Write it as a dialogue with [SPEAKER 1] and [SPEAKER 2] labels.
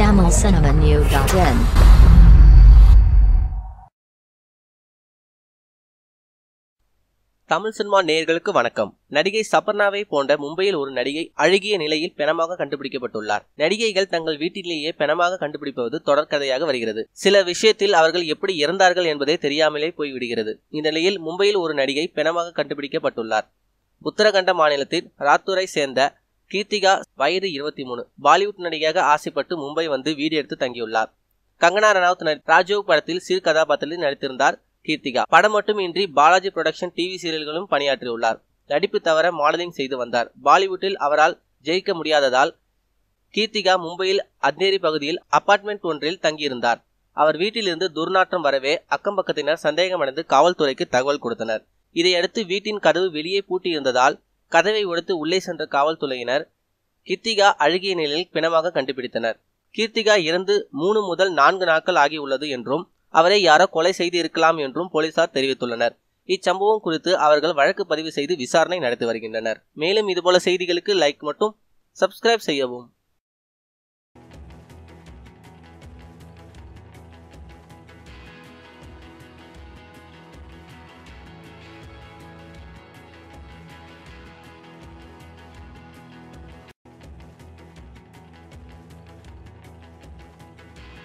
[SPEAKER 1] tamilcinemanew.in
[SPEAKER 2] Tamil cinema நேயர்களுக்கு வணக்கம். நடிகை சபர்ணாவை போன்ற மும்பையில் ஒரு நடிகை அழுகிய நிலையில் பிணமாக கண்டுபிடிக்கப்பட்டுள்ளார். நடிகைகள் தங்கள் வீட்டிலேயே பிணமாக கண்டுபிடிப்பது தொடர்கதையாக வருகிறது. சில விஷயத்தில் அவர்கள் எப்படி இறந்தார்கள் என்பதே தெரியாமலே போய்விடுகிறது. இந்த நிலையில் மும்பையில் ஒரு நடிகை பிணமாக கண்டுபிடிக்கப்பட்டுள்ளார். உத்தரகண்ட மாநிலத்தில் ராத்தூரை சேர்ந்த கீர்த்திகா வயது இருபத்தி மூணு. பாலிவுட் நடிகையாக ஆசைப்பட்டு மும்பை வந்து வீடு எடுத்து தங்கியுள்ளார். கங்கனா ரனாவத் நடி- படத்தில் சிறு கதாபாத்திரத்தில் நடித்திருந்தார் கீர்த்திகா. படம் மட்டுமின்றி பாலாஜி புரொடக்ஷன் டிவி சீரியல்களும் பணியாற்றியுள்ளார். நடிப்பு தவிர மாடலிங் செய்து வந்தார். பாலிவுட்டில் அவரால் ஜெயிக்க முடியாததால் கீர்த்திகா மும்பையில் அத்னேரி பகுதியில் அபார்ட்மெண்ட் ஒன்றில் தங்கியிருந்தார். அவர் வீட்டிலிருந்து துர்நாற்றம் வரவே அக்கம்பக்கத்தினர் சந்தேகமடைந்து காவல்துறைக்கு தகவல் கொடுத்தனர். இதையடுத்து வீட்டின் கதவு வெளியே பூட்டியிருந்ததால் கதவை உடைத்து உள்ளே சென்ற காவல்துறையினர் கீர்த்திகா அழுகிய நிலையில் பிணமாக கண்டுபிடித்தனர். கீர்த்திகா இறந்து மூணு முதல் நான்கு நாட்கள் ஆகியுள்ளது என்றும் அவரை யாரோ கொலை செய்து இருக்கலாம் என்றும் போலீசார் தெரிவித்துள்ளனர். இச்சம்பவம் குறித்து அவர்கள் வழக்கு பதிவு செய்து விசாரணை நடத்தி வருகின்றனர். மேலும் இதுபோல செய்திகளுக்கு லைக் மற்றும் சப்ஸ்கிரைப் செய்யவும்.